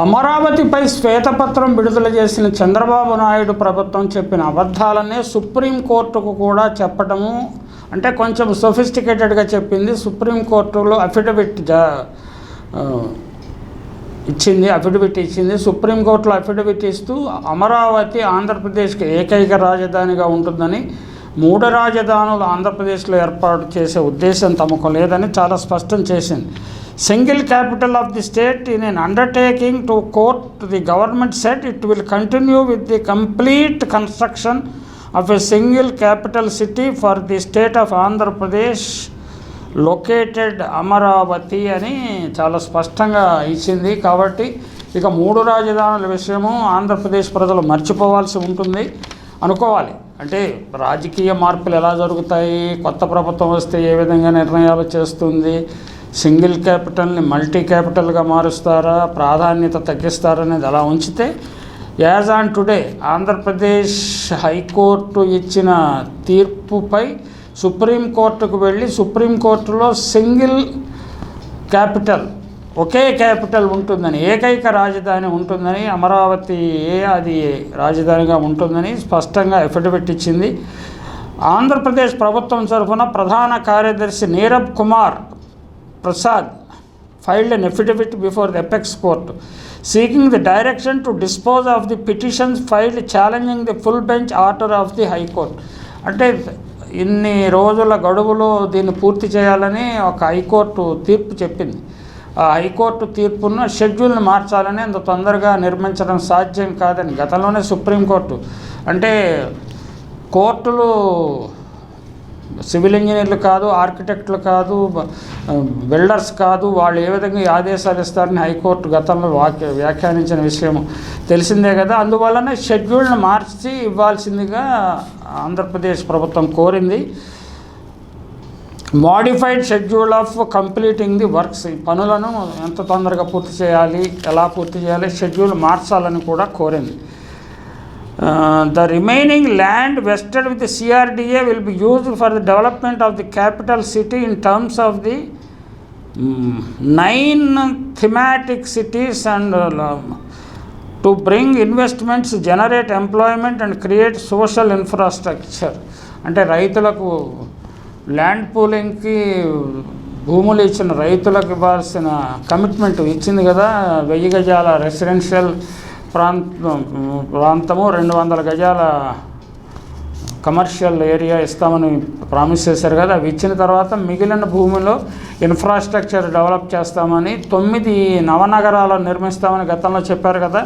అమరావతిపై శ్వేతపత్రం విడుదల చేసిన చంద్రబాబు నాయుడు ప్రభుత్వం చెప్పిన అబద్ధాలనే సుప్రీంకోర్టుకు కూడా చెప్పటము అంటే కొంచెం సొఫిస్టికేటెడ్గా చెప్పింది సుప్రీంకోర్టులో అఫిడవిట్ జా ఇచ్చింది అఫిడవిట్ ఇచ్చింది. సుప్రీంకోర్టులో అఫిడవిట్ ఇస్తూ అమరావతి ఆంధ్రప్రదేశ్కి ఏకైక రాజధానిగా ఉంటుందని మూడు రాజధానులు ఆంధ్రప్రదేశ్లో ఏర్పాటు చేసే ఉద్దేశం తమకు లేదని చాలా స్పష్టం చేసింది. Single capital of the state in an undertaking to court the government set it will continue with the complete construction of a single capital city for the state of Andhra Pradesh located Amaravati అని చాలా స్పష్టంగా ఇచ్చింది. కాబట్టి ఇక మూడు రాజధానుల విషయము ఆంధ్రప్రదేశ్ ప్రజలు మర్చిపోవాల్సి ఉంటుంది. అనుకోవాలి. అంటే రాజకీయ మార్పులు ఎలా జరుగుతాయి కొత్త ప్రభుత్వం వస్తే ఏ విధంగా నిర్ణయాలు చేస్తుంది సింగిల్ క్యాపిటల్ని మల్టీ క్యాపిటల్గా మారుస్తారా ప్రాధాన్యత తగ్గిస్తారనేది అలా ఉంచితే as on today Andhra Pradesh high court ఇచ్చిన తీర్పుపై సుప్రీంకోర్టుకు వెళ్ళి సుప్రీంకోర్టులో సింగిల్ క్యాపిటల్ ఒకే క్యాపిటల్ ఉంటుందని ఏకైక రాజధాని ఉంటుందని అమరావతి ఏ అది రాజధానిగా ఉంటుందని స్పష్టంగా ఎఫిడవిట్ ఇచ్చింది. ఆంధ్రప్రదేశ్ ప్రభుత్వం తరఫున ప్రధాన కార్యదర్శి Nirab Kumar Prasad filed an affidavit before the apex court seeking the direction to dispose of the petitions filed challenging the full bench order of the high court అంటే ఇన్ని రోజుల గడువులో దీన్ని పూర్తి చేయాలని ఒక హైకోర్టు తీర్పు చెప్పింది. ఆ హైకోర్టు తీర్పును షెడ్యూల్ని మార్చాలని అంత తొందరగా నిర్మించడం సాధ్యం కాదని గతంలోనే సుప్రీంకోర్టు అంటే కోర్టులు సివిల్ ఇంజనీర్లు కాదు ఆర్కిటెక్టులు కాదు బిల్డర్స్ కాదు వాళ్ళు ఏ విధంగా ఈ ఆదేశాలు ఇస్తారని హైకోర్టు గతంలో వాక్య వ్యాఖ్యానించిన విషయం తెలిసిందే కదా. అందువలన షెడ్యూల్ను మార్చి ఇవ్వాల్సిందిగా ఆంధ్రప్రదేశ్ ప్రభుత్వం కోరింది. Modified schedule of completing the works ఈ పనులను ఎంత తొందరగా పూర్తి చేయాలి ఎలా పూర్తి చేయాలి షెడ్యూల్ మార్చాలని కూడా కోరింది. The remaining land vested with CRDA will be used for the development of the capital city in terms of the nine thematic cities and to bring investments generate employment and create social infrastructure అంటే రైతులకు land పూలింగ్కి భూములు ఇచ్చిన రైతులకు ఇవ్వాల్సిన commitment ఇచ్చింది కదా వెయ్యి గజాల రెసిడెన్షియల్ ప్రాంతం ప్రాంతము రెండు వందల గజాల కమర్షియల్ ఏరియా ఇస్తామని ప్రామిస్ చేశారు కదా. అవి ఇచ్చిన తర్వాత మిగిలిన భూమిలో ఇన్ఫ్రాస్ట్రక్చర్ డెవలప్ చేస్తామని తొమ్మిది నవనగరాలను నిర్మిస్తామని గతంలో చెప్పారు కదా.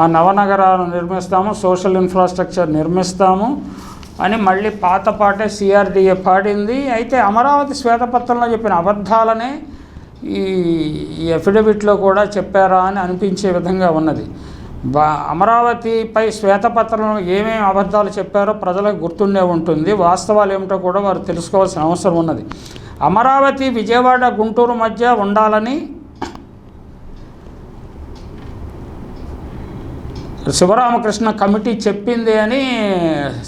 ఆ నవనగరాలను నిర్మిస్తాము సోషల్ ఇన్ఫ్రాస్ట్రక్చర్ నిర్మిస్తాము అని మళ్ళీ పాత పాటే సిఆర్డిఏ పాడింది. అయితే అమరావతి శ్వేతపత్రంలో చెప్పిన అబద్ధాలనే ఈ ఎఫిడవిట్లో కూడా చెప్పారా అని అనిపించే విధంగా ఉన్నది. అమరావతిపై శ్వేతపత్రంలో ఏమేమి అబద్ధాలు చెప్పారో ప్రజలకు గుర్తుండే ఉంటుంది. వాస్తవాలు ఏమిటో కూడా వారు తెలుసుకోవాల్సిన అవసరం ఉన్నది. అమరావతి విజయవాడ గుంటూరు మధ్య ఉండాలని శివరామకృష్ణ కమిటీ చెప్పింది అని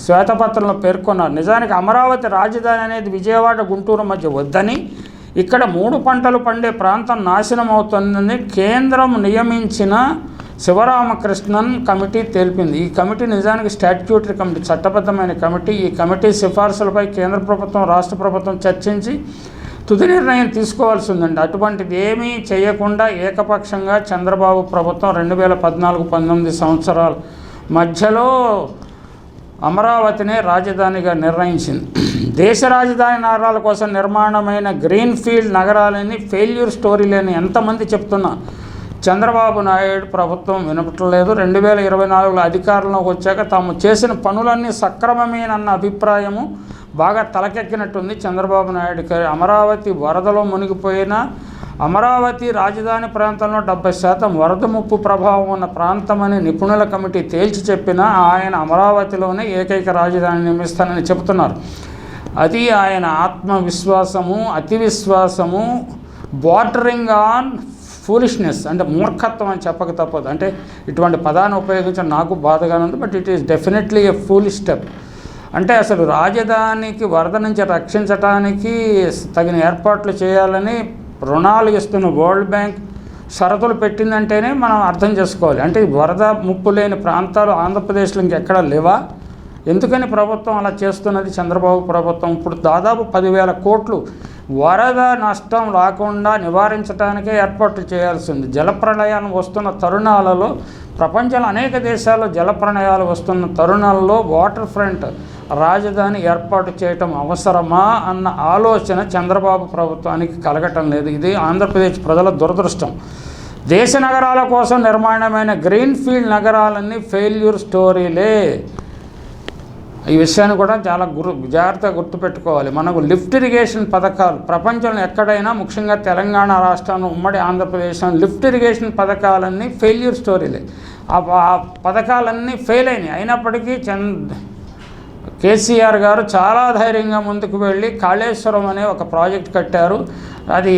శ్వేతపత్రంలో పేర్కొన్నారు. నిజానికి అమరావతి రాజధాని అనేది విజయవాడ గుంటూరు మధ్య వద్దని ఇక్కడ మూడు పంటలు పండే ప్రాంతం నాశనం అవుతుందని కేంద్రం నియమించిన శివరామకృష్ణన్ కమిటీ తెలిపింది. ఈ కమిటీ నిజానికి స్టాట్యూటరీ కమిటీ చట్టబద్ధమైన కమిటీ. ఈ కమిటీ సిఫార్సులపై కేంద్ర ప్రభుత్వం రాష్ట్ర ప్రభుత్వం చర్చించి తుది నిర్ణయం తీసుకోవాల్సి ఉందండి అటువంటిది ఏమీ చేయకుండా ఏకపక్షంగా చంద్రబాబు ప్రభుత్వం రెండు వేల పద్నాలుగు పంతొమ్మిది సంవత్సరాల మధ్యలో అమరావతినే రాజధానిగా నిర్ణయించింది. దేశ రాజధాని నగరాల కోసం నిర్మాణమైన గ్రీన్ ఫీల్డ్ నగరాలని ఫెయిల్యూర్ స్టోరీలని ఎంతమంది చెప్తున్నా చంద్రబాబు నాయుడు ప్రభుత్వం వినపట్లేదు రెండు వేల ఇరవై నాలుగులో అధికారంలోకి వచ్చాక తాము చేసిన పనులన్నీ సక్రమమేనన్న అభిప్రాయము బాగా తలకెక్కినట్టుంది. చంద్రబాబు నాయుడు అమరావతి వరదలో మునిగిపోయిన అమరావతి రాజధాని ప్రాంతంలో డెబ్బై శాతం వరద ముప్పు ప్రభావం ఉన్న ప్రాంతమని నిపుణుల కమిటీ తేల్చి చెప్పినా ఆయన అమరావతిలోనే ఏకైక రాజధాని నిర్మిస్తానని చెబుతున్నారు. అది ఆయన ఆత్మవిశ్వాసము అతి విశ్వాసము బార్డరింగ్ ఆన్ ఫూలిష్నెస్ అంటే మూర్ఖత్వం అని చెప్పక తప్పదు. అంటే ఇటువంటి పదాన్ని ఉపయోగించడం నాకు బాధగానే ఉంది but it is definitely a foolish step. అంటే అసలు రాజధానికి వరద నుంచి రక్షించటానికి తగిన ఏర్పాట్లు చేయాలని రుణాలు ఇస్తున్న వరల్డ్ బ్యాంక్ షరతులు పెట్టిందంటేనే మనం అర్థం చేసుకోవాలి. అంటే వరద ముప్పు లేని ప్రాంతాలు ఆంధ్రప్రదేశ్లో ఇంకెక్కడా లేవా? ఎందుకని ప్రభుత్వం అలా చేస్తున్నది? చంద్రబాబు ప్రభుత్వం ఇప్పుడు దాదాపు పదివేల కోట్లు వరద నష్టం రాకుండా నివారించడానికే ఏర్పాట్లు చేయాల్సింది. జలప్రళయాలు వస్తున్న తరుణాలలో ప్రపంచంలో అనేక దేశాల్లో జలప్రళయాలు వస్తున్న తరుణాల్లో వాటర్ ఫ్రంట్ రాజధాని ఏర్పాటు చేయటం అవసరమా అన్న ఆలోచన చంద్రబాబు ప్రభుత్వానికి కలగటం లేదు. ఇది ఆంధ్రప్రదేశ్ ప్రజల దురదృష్టం. దేశ నగరాల కోసం నిర్మాణమైన గ్రీన్ఫీల్డ్ నగరాలన్నీ ఫెయిల్యూర్ స్టోరీలే. ఈ విషయాన్ని కూడా చాలా గురు జాగ్రత్తగా గుర్తుపెట్టుకోవాలి. మనకు లిఫ్ట్ ఇరిగేషన్ పథకాలు ప్రపంచంలో ఎక్కడైనా ముఖ్యంగా తెలంగాణ రాష్ట్రంలో ఉమ్మడి ఆంధ్రప్రదేశ్ లిఫ్ట్ ఇరిగేషన్ పథకాలన్నీ ఫెయిల్యూర్ స్టోరీలే. ఆ ఆ పథకాలన్నీ ఫెయిల్ అయినాయి. అయినప్పటికీ చంద్ కేసీఆర్ గారు చాలా ధైర్యంగా ముందుకు వెళ్ళి కాళేశ్వరం అనే ఒక ప్రాజెక్ట్ కట్టారు. అది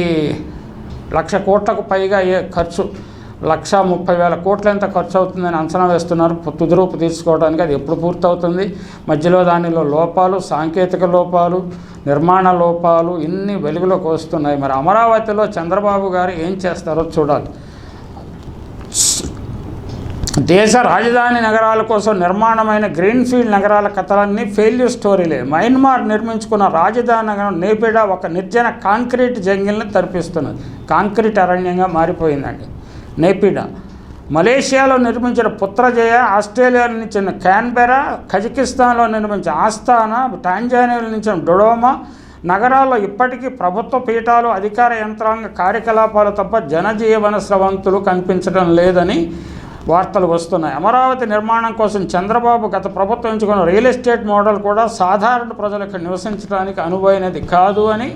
లక్ష కోట్లకు పైగా అయ్యే ఖర్చు. లక్ష ముప్పై వేల కోట్ల ఎంత ఖర్చు అవుతుందని అంచనా వేస్తున్నారు. తుదిరూపు తీసుకోవడానికి అది ఎప్పుడు పూర్తవుతుంది? మధ్యలో దానిలో లోపాలు సాంకేతిక లోపాలు నిర్మాణ లోపాలు ఇన్ని వెలుగులోకి వస్తున్నాయి. మరి అమరావతిలో చంద్రబాబు గారు ఏం చేస్తారో చూడాలి. దేశ రాజధాని నగరాల కోసం నిర్మాణమైన గ్రీన్ఫీల్డ్ నగరాల కథలన్నీ ఫెయిల్యూర్ స్టోరీలే మయన్మార్ నిర్మించుకున్న రాజధాని నగరం నేపిడ ఒక నిర్జన కాంక్రీట్ జంగిల్ని తరిపిస్తున్నది. కాంక్రీట్ అరణ్యంగా మారిపోయిందండి. నేపిడా. మలేషియాలో నిర్మించిన పుత్రజయ ఆస్ట్రేలియాలో నిర్మించిన క్యాన్బెరా కజకిస్తాన్లో నిర్మించిన ఆస్థానా టాంజానియాలో నిర్మించిన డొడోమా నగరాల్లో ఇప్పటికీ ప్రభుత్వ పీఠాలు అధికార యంత్రాంగ కార్యకలాపాలు తప్ప జనజీవన స్రవంతులు కనిపించడం లేదని వార్తలు వస్తున్నాయి. అమరావతి నిర్మాణం కోసం చంద్రబాబు గత ప్రభుత్వం ఎంచుకున్న రియల్ ఎస్టేట్ మోడల్ కూడా సాధారణ ప్రజలకు నివసించడానికి అనువైనది కాదు అని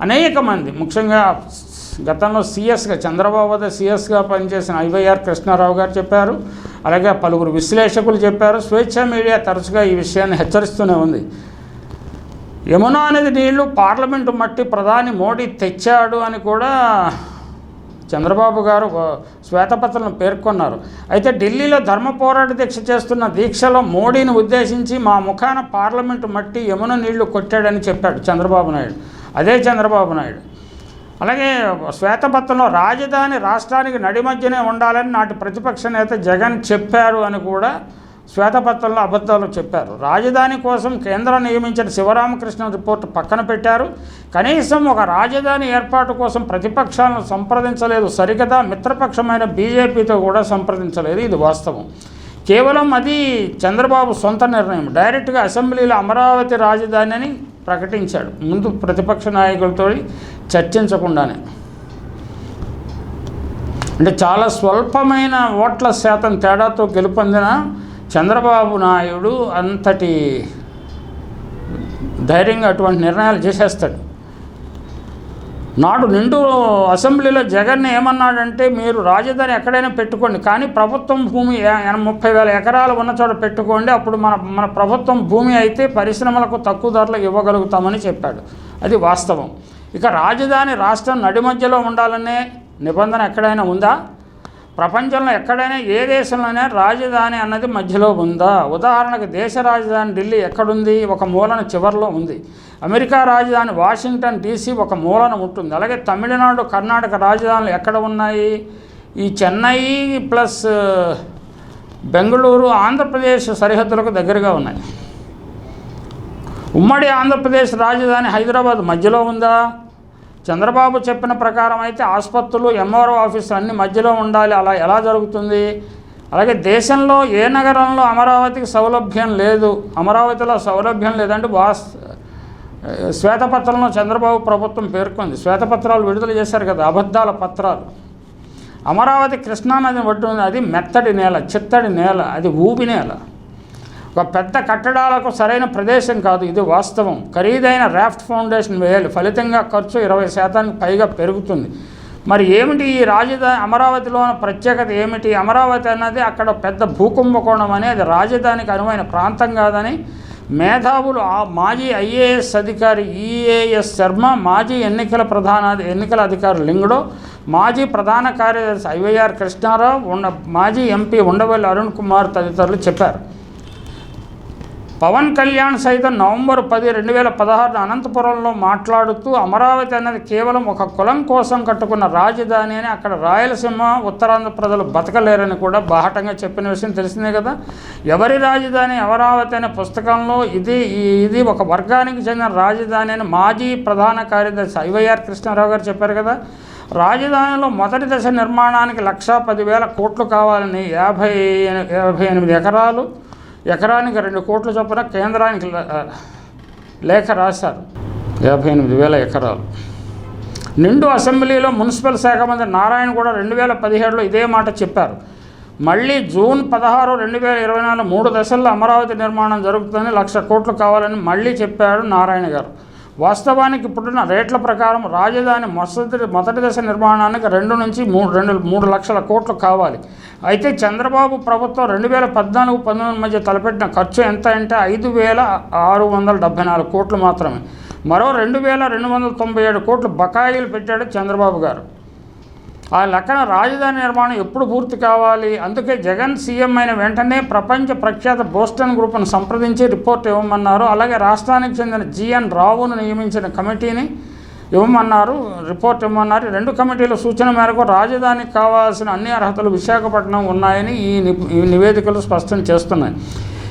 అనేక మంది ముఖ్యంగా గతంలో సీఎస్గా చంద్రబాబు వద్ద సీఎస్గా పనిచేసిన ఐవైఆర్ కృష్ణారావు గారు చెప్పారు. అలాగే పలువురు విశ్లేషకులు చెప్పారు. స్వేచ్ఛ మీడియా తరచుగా ఈ విషయాన్ని హెచ్చరిస్తూనే ఉంది. యమునా నది నీళ్ళు పార్లమెంటు మట్టి ప్రధాని మోడీ తెచ్చాడు అని కూడా చంద్రబాబు గారు శ్వేతపత్రం పేర్కొన్నారు. అయితే ఢిల్లీలో ధర్మ పోరాట దీక్ష చేస్తున్న దీక్షలో మోడీని ఉద్దేశించి మా ముఖాన పార్లమెంటు మట్టి యమున నీళ్ళు కొట్టాడని చెప్పాడు చంద్రబాబు నాయుడు. అదే చంద్రబాబు నాయుడు. అలాగే శ్వేతపత్రంలో రాజధాని రాష్ట్రానికి నడిమధ్యనే ఉండాలని నాటి ప్రతిపక్ష నేత జగన్ చెప్పారు అని కూడా శ్వేతపత్రంలో అబద్ధాలు చెప్పారు. రాజధాని కోసం కేంద్రం నియమించిన శివరామకృష్ణ రిపోర్టు పక్కన పెట్టారు. కనీసం ఒక రాజధాని ఏర్పాటు కోసం ప్రతిపక్షాలను సంప్రదించలేదు. సరికదా మిత్రపక్షమైన బీజేపీతో కూడా సంప్రదించలేదు. ఇది వాస్తవం. కేవలం అది చంద్రబాబు సొంత నిర్ణయం. డైరెక్ట్గా అసెంబ్లీలో అమరావతి రాజధాని అని ప్రకటించాడు. ముందు ప్రతిపక్ష నాయకులతో చర్చించకుండానే. అంటే చాలా స్వల్పమైన ఓట్ల శాతం తేడాతో గెలుపొందిన చంద్రబాబు నాయుడు అంతటి ధైర్యంగా అటువంటి నిర్ణయాలు చేసేస్తాడు. నాడు నిండు అసెంబ్లీలో జగన్ ఏమన్నాడంటే మీరు రాజధాని ఎక్కడైనా పెట్టుకోండి కానీ ప్రభుత్వం భూమి ముప్పై వేల ఎకరాలు ఉన్న చోట పెట్టుకోండి అప్పుడు మన మన ప్రభుత్వం భూమి అయితే పరిశ్రమలకు తక్కువ ధరలకు ఇవ్వగలుగుతామని చెప్పాడు. అది వాస్తవం. ఇక రాజధాని రాష్ట్రం నడిమధ్యలో ఉండాలనే నిబంధన ఎక్కడైనా ఉందా? ప్రపంచంలో ఎక్కడైనా ఏ దేశంలోనే రాజధాని అన్నది మధ్యలో ఉందా? ఉదాహరణకు దేశ రాజధాని ఢిల్లీ ఎక్కడుంది? ఒక మూలన చివరిలో ఉంది. అమెరికా రాజధాని వాషింగ్టన్ డీసీ ఒక మూలన ఉంటుంది. అలాగే తమిళనాడు కర్ణాటక రాజధానులు ఎక్కడ ఉన్నాయి? ఈ చెన్నై ప్లస్ బెంగళూరు ఆంధ్రప్రదేశ్ సరిహద్దులకు దగ్గరగా ఉన్నాయి. ఉమ్మడి ఆంధ్రప్రదేశ్ రాజధాని హైదరాబాద్ మధ్యలో ఉందా? చంద్రబాబు చెప్పిన ప్రకారం అయితే ఆసుపత్రులు ఎంఆర్ఓ ఆఫీసులు అన్ని మధ్యలో ఉండాలి. అలా ఎలా జరుగుతుంది? అలాగే దేశంలో ఏ నగరంలో అమరావతికి సౌలభ్యం లేదు? అమరావతిలో సౌలభ్యం లేదంటే వాస్ శ్వేతపత్రంలో చంద్రబాబు ప్రభుత్వం పేర్కొంది. శ్వేతపత్రాలు విడుదల చేశారు కదా అబద్ధాల పత్రాలు. అమరావతి కృష్ణానది ఒడ్డు ఉంది. అది మెత్తడి నేల చిత్తడి నేల అది ఊబి నేల. ఒక పెద్ద కట్టడాలకు సరైన ప్రదేశం కాదు ఇది వాస్తవం. ఖరీదైన రాఫ్ట్ ఫౌండేషన్ వేయాలి ఫలితంగా ఖర్చు ఇరవై శాతానికి పైగా పెరుగుతుంది. మరి ఏమిటి ఈ రాజధాని అమరావతిలో ప్రత్యేకత ఏమిటి? అమరావతి అన్నది అక్కడ పెద్ద భూకుంభకోణం అనేది రాజధానికి అనువైన ప్రాంతం కాదని మేధావులు ఆ మాజీ ఐఏఎస్ అధికారి ఈఏఎస్ శర్మ మాజీ ఎన్నికల ప్రధాన ఎన్నికల అధికారి లింగుడో మాజీ ప్రధాన కార్యదర్శి ఐవైఆర్ కృష్ణారావు ఉన్న మాజీ ఎంపీ ఉండవల్లి అరుణ్ కుమార్ తదితరులు చెప్పారు. పవన్ కళ్యాణ్ సైతం నవంబర్ పది రెండు వేల పదహారున అనంతపురంలో మాట్లాడుతూ అమరావతి అనేది కేవలం ఒక కులం కోసం కట్టుకున్న రాజధాని అని అక్కడ రాయలసీమ ఉత్తరాంధ్ర ప్రజలు బతకలేరని కూడా బాహటంగా చెప్పిన విషయం తెలిసిందే కదా. ఎవరి రాజధాని? అమరావతి అనే పుస్తకంలో ఇది ఇది ఒక వర్గానికి చెందిన రాజధాని అని మాజీ ప్రధాన కార్యదర్శి ఐవైఆర్ కృష్ణారావు గారు చెప్పారు కదా. రాజధానిలో మొదటి దశ నిర్మాణానికి లక్షా పదివేల కోట్లు కావాలని యాభై యాభై ఎనిమిది ఎకరాలు ఎకరానికి రెండు కోట్ల చొప్పున కేంద్రానికి లేఖ రాశారు. యాభై ఎనిమిది వేల ఎకరాలు. నిండు అసెంబ్లీలో మున్సిపల్ శాఖ మంత్రి నారాయణ కూడా రెండు వేల పదిహేడులో ఇదే మాట చెప్పారు. మళ్ళీ జూన్ పదహారు రెండు వేల ఇరవై నాలుగు మూడు దశల్లో అమరావతి నిర్మాణం జరుగుతుందని లక్ష కోట్లు కావాలని మళ్ళీ చెప్పారు నారాయణ గారు. వాస్తవానికి ఇప్పుడున్న రేట్ల ప్రకారం రాజధాని మొదటి మొదటి దశ నిర్మాణానికి రెండు నుంచి మూడు రెండు మూడు లక్షల కోట్లు కావాలి. అయితే చంద్రబాబు ప్రభుత్వం రెండు వేల పద్నాలుగు పంతొమ్మిది మధ్య తలపెట్టిన ఖర్చు ఎంత అంటే ఐదు వేల ఆరు వందల డెబ్బై నాలుగు కోట్లు మాత్రమే. మరో రెండు వేల రెండు వందల తొంభై ఏడు కోట్లు బకాయిలు పెట్టాడు చంద్రబాబు గారు. ఆ లెక్కన రాజధాని నిర్మాణం ఎప్పుడు పూర్తి కావాలి? అందుకే జగన్ సీఎం అయిన వెంటనే ప్రపంచ ప్రఖ్యాత బోస్టన్ గ్రూప్ను సంప్రదించి రిపోర్ట్ ఇవ్వమన్నారు. అలాగే రాష్ట్రానికి చెందిన జిఎన్ రావును నియమించిన కమిటీని ఇవ్వమన్నారు రిపోర్ట్ ఇవ్వమన్నారు. రెండు కమిటీల సూచన మేరకు రాజధానికి కావాల్సిన అన్ని అర్హతలు విశాఖపట్నం ఉన్నాయని ఈ ని- ఈ నివేదికలు స్పష్టం చేస్తున్నాయి.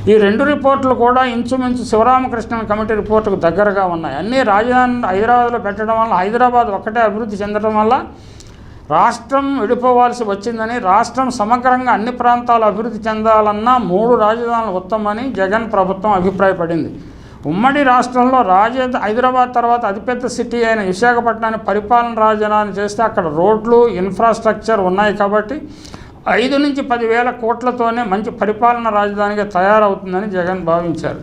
ఈ రెండు రిపోర్టులు కూడా ఇంచుమించు శివరామకృష్ణ కమిటీ రిపోర్టుకు దగ్గరగా ఉన్నాయి. అన్ని రాజధాని హైదరాబాద్లో పెట్టడం వల్ల హైదరాబాద్ ఒక్కటే అభివృద్ధి చెందడం వల్ల రాష్ట్రం విడిపోవాల్సి వచ్చిందని రాష్ట్రం సమగ్రంగా అన్ని ప్రాంతాలు అభివృద్ధి చెందాలన్నా మూడు రాజధానులు ఉత్తమని జగన్ ప్రభుత్వం అభిప్రాయపడింది. ఉమ్మడి రాష్ట్రంలో రాజ హైదరాబాద్ తర్వాత అతిపెద్ద సిటీ అయిన విశాఖపట్నాన్ని పరిపాలన రాజధాని చేస్తే అక్కడ రోడ్లు ఇన్ఫ్రాస్ట్రక్చర్ ఉన్నాయి కాబట్టి ఐదు నుంచి పదివేల కోట్లతోనే మంచి పరిపాలన రాజధానిగా తయారవుతుందని జగన్ భావించారు.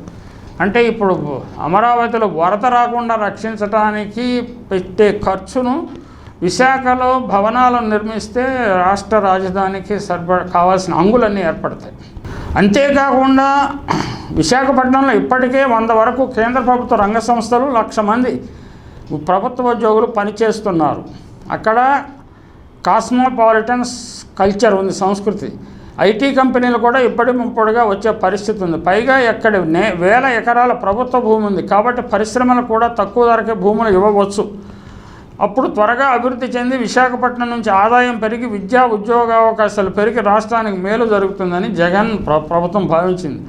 అంటే ఇప్పుడు అమరావతిలో వరద రాకుండా రక్షించడానికి పెట్టే ఖర్చును విశాఖలో భవనాలను నిర్మిస్తే రాష్ట్ర రాజధానికి సరిపడ కావాల్సిన అంగులన్నీ ఏర్పడతాయి. అంతేకాకుండా విశాఖపట్నంలో ఇప్పటికే వంద వరకు కేంద్ర ప్రభుత్వ రంగ సంస్థలు లక్ష మంది ప్రభుత్వ ఉద్యోగులు పనిచేస్తున్నారు. అక్కడ కాస్మోపాలిటన్స్ కల్చర్ ఉంది సంస్కృతి. ఐటీ కంపెనీలు కూడా ఇప్పటి ముప్పటిగా వచ్చే పరిస్థితి ఉంది. పైగా ఎక్కడ నే వేల ఎకరాల ప్రభుత్వ భూమి ఉంది. కాబట్టి పరిశ్రమలు కూడా తక్కువ ధరకే భూములు ఇవ్వవచ్చు. అప్పుడు త్వరగా అభివృద్ధి చెంది విశాఖపట్నం నుంచి ఆదాయం పెరిగి విద్యా ఉద్యోగ అవకాశాలు పెరిగి రాష్ట్రానికి మేలు జరుగుతుందని జగన్ ప్ర- ప్రభుత్వం భావించింది.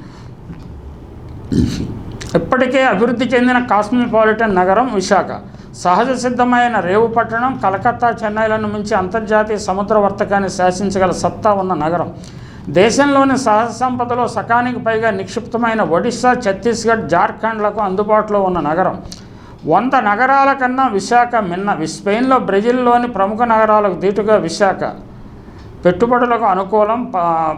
ఇప్పటికే అభివృద్ధి చెందిన కాస్మోపాలిటన్ నగరం విశాఖ. సహజ సిద్ధమైన రేవు పట్టణం కలకత్తా చెన్నైలను మించి అంతర్జాతీయ సముద్ర వర్తకాన్ని శాసించగల సత్తా ఉన్న నగరం. దేశంలోని సహజ సంపదలో సకానికి పైగా నిక్షిప్తమైన ఒడిశా ఛత్తీస్గఢ్ జార్ఖండ్లకు అందుబాటులో ఉన్న నగరం. వంద నగరాల కన్నా విశాఖ మిన్న స్పెయిన్లో బ్రెజిల్లోని ప్రముఖ నగరాలకు దీటుగా విశాఖ. పెట్టుబడులకు అనుకూలం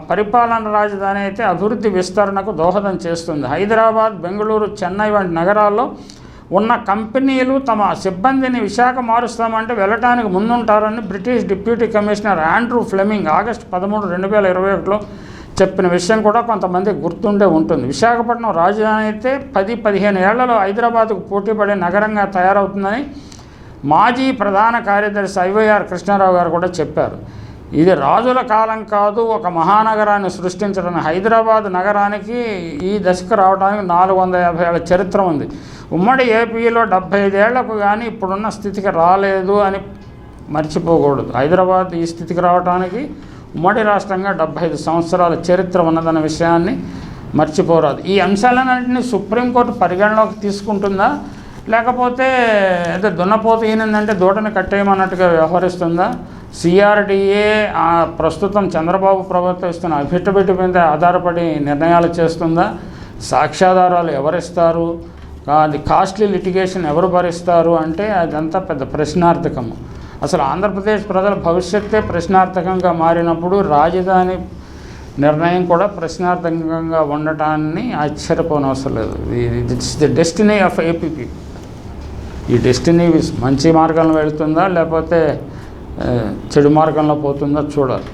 పరిపాలన రాజధాని అయితే అభివృద్ధి విస్తరణకు దోహదం చేస్తుంది. హైదరాబాద్ బెంగళూరు చెన్నై వంటి నగరాల్లో ఉన్న కంపెనీలు తమ సిబ్బందిని విశాఖ మారుస్తామంటే వెళ్ళటానికి ముందుంటారని British deputy commissioner Andrew Fleming August పదమూడు రెండు వేల ఇరవై ఒకటిలో చెప్పిన విషయం కూడా కొంతమంది గుర్తుండే ఉంటుంది. విశాఖపట్నం రాజధాని అయితే పది పదిహేను ఏళ్ళలో హైదరాబాద్కు పోటీపడే నగరంగా తయారవుతుందని మాజీ ప్రధాన కార్యదర్శి ఐవైఆర్ కృష్ణారావు గారు కూడా చెప్పారు. ఇది రాజుల కాలం కాదు ఒక మహానగరాన్ని సృష్టించడం హైదరాబాద్ నగరానికి ఈ దశకు రావడానికి నాలుగు వందల యాభై ఏళ్ళ చరిత్ర ఉంది. ఉమ్మడి ఏపీలో డెబ్బై ఐదేళ్ళకు కానీ ఇప్పుడున్న స్థితికి రాలేదు అని మర్చిపోకూడదు. హైదరాబాద్ ఈ స్థితికి రావడానికి ఉమ్మడి రాష్ట్రంగా డెబ్బై ఐదు సంవత్సరాల చరిత్ర ఉన్నదన్న విషయాన్ని మర్చిపోరాదు. ఈ అంశాలన్నింటినీ సుప్రీంకోర్టు పరిగణలోకి తీసుకుంటుందా? లేకపోతే అదే దున్నపోత ఈనందంటే దూడని కట్టేయమన్నట్టుగా వ్యవహరిస్తుందా? సిఆర్డిఏ ప్రస్తుతం చంద్రబాబు ప్రభుత్వం ఇస్తున్న అఫిడవిట్ మీద ఆధారపడి నిర్ణయాలు చేస్తుందా? సాక్ష్యాధారాలు ఎవరిస్తారు? అది కాస్ట్లీ లిటిగేషన్ ఎవరు భరిస్తారు? అంటే అదంతా పెద్ద ప్రశ్నార్థకము. అసలు ఆంధ్రప్రదేశ్ ప్రజల భవిష్యత్తే ప్రశ్నార్థకంగా మారినప్పుడు రాజధాని నిర్ణయం కూడా ప్రశ్నార్థకంగా ఉండటాన్ని ఆశ్చర్యపోనవసరం లేదు. It's the destiny of AP ఈ డెస్టినీ మంచి మార్గంలో వెళుతుందా లేకపోతే చెడు మార్గంలో పోతుందా చూడాలి.